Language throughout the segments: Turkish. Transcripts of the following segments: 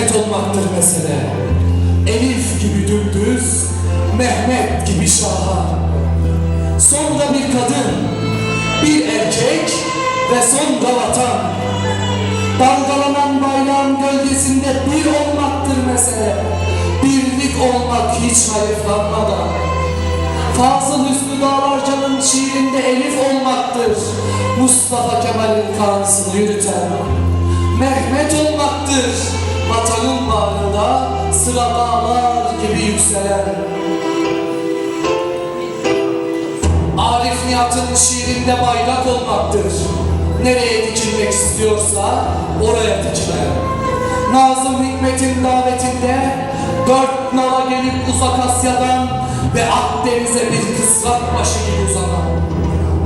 Mehmet olmaktır mesele. Elif gibi dümdüz, Mehmet gibi şahan. Sonra bir kadın, bir erkek ve sonra vatan. Dalgalanan bayrağın gölgesinde bir olmaktır mesele. Birlik olmak hiç hayıflanmadan. Fazıl Hüsnü Dağlarca'nın şiirinde elif olmaktır. Mustafa Kemal'in kanısını yürüten. Mehmet olmaktır. Vatanın bağrında sıra dağlar gibi yükselen. Arif Nihat'ın şiirinde bayrak olmaktır. Nereye dikilmek istiyorsa oraya dikilen. Nazım Hikmet'in davetinde dört nala gelip uzak Asya'dan ve Akdeniz'e bir kısrak başı gibi uzanan.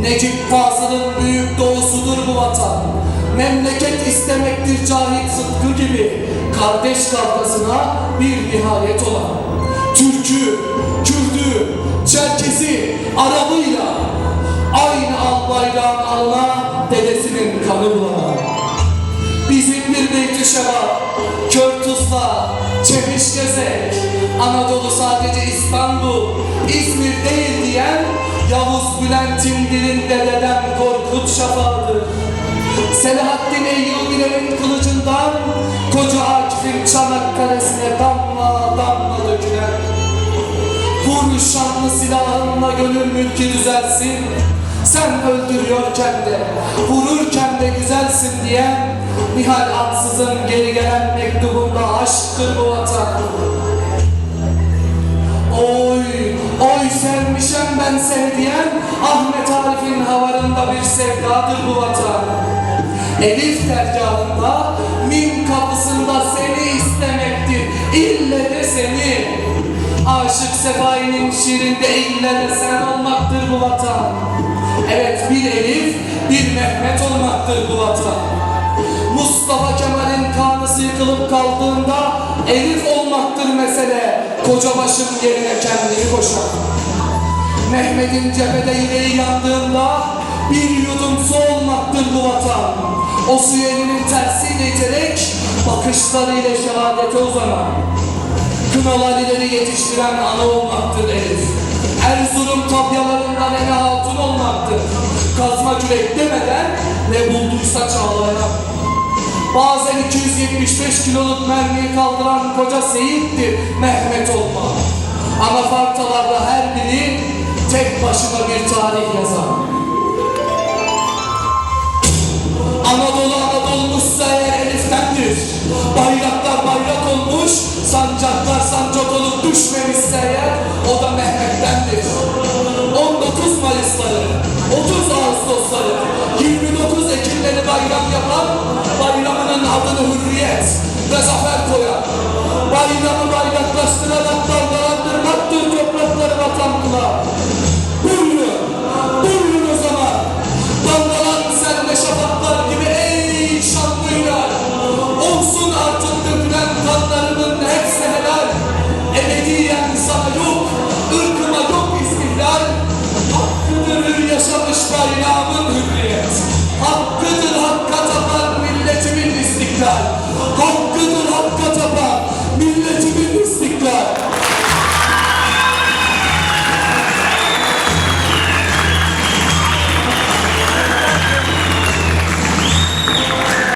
Necip Fazıl'ın büyük doğusudur bu vatan. Memleket istemektir Cahit Sıtkı gibi kardeş kavgasına bir nihayet olan. Türk'ü, Kürd'ü, Çerkezi, Arabıyla aynı al bayrağın alına dedesinin kanı bulanan. Bizim bir beyti şebap, kör tuzla, çemiş gezek, Anadolu sadece İstanbul, İzmir değil diyen Yavuz Bülent'in dilinde dedem Korkut Şafağı'dır. Selahaddin Eyyubi Bilal'in kılıcından damla damla dökülen Vur şanlı silahınla gönül mülkü düzelsin. Sen öldürüyorken de vururken de güzelsin diyen Nihal Atsız'ın geri gelen mektubunda aşktır bu vatan Oy, oy sevmişem ben seni diyen Ahmet Arif'in havarında bir sevdadır bu vatan Elif dergahında, Sefai'nin şiirinde ille de sen olmaktır bu vatan Evet bir Elif, bir Mehmet olmaktır bu vatan Mustafa Kemal'in kanısı yıkılıp kaldığında Elif olmaktır mesele Koca başın yerine kendini koşan Mehmet'in cephede yüreği yandığında bir yudum su olmaktır bu vatan. O suyu elinin tersiyle iterek bakışlarıyla şehadete uzanan. Kınalar ileri yetiştiren ana olmaktır Elif. Erzurum tapyalarından ene hatun olmaktır. Kazma kürek demeden ne bulduysa çağlayan. Bazen 275 kiloluk mermiyi kaldıran koca Seyit'tir Mehmet olma. Anafartalarda her biri tek başına bir tarih yazar. Mayıs'ları, 30 Ağustos'ları, 29 Ekim'leri bayram yapan bayramının adını Hürriyet ve Zafer koyar. Bayramı bayraklaştırarak dalgalandırmaktır toprakları vatan kulağı. Buyurun, buyurun o zaman. Dalgalan sen de şafaklar gibi ey şanlılar. Olsun artık başlar inamın hürriyet. Hakkı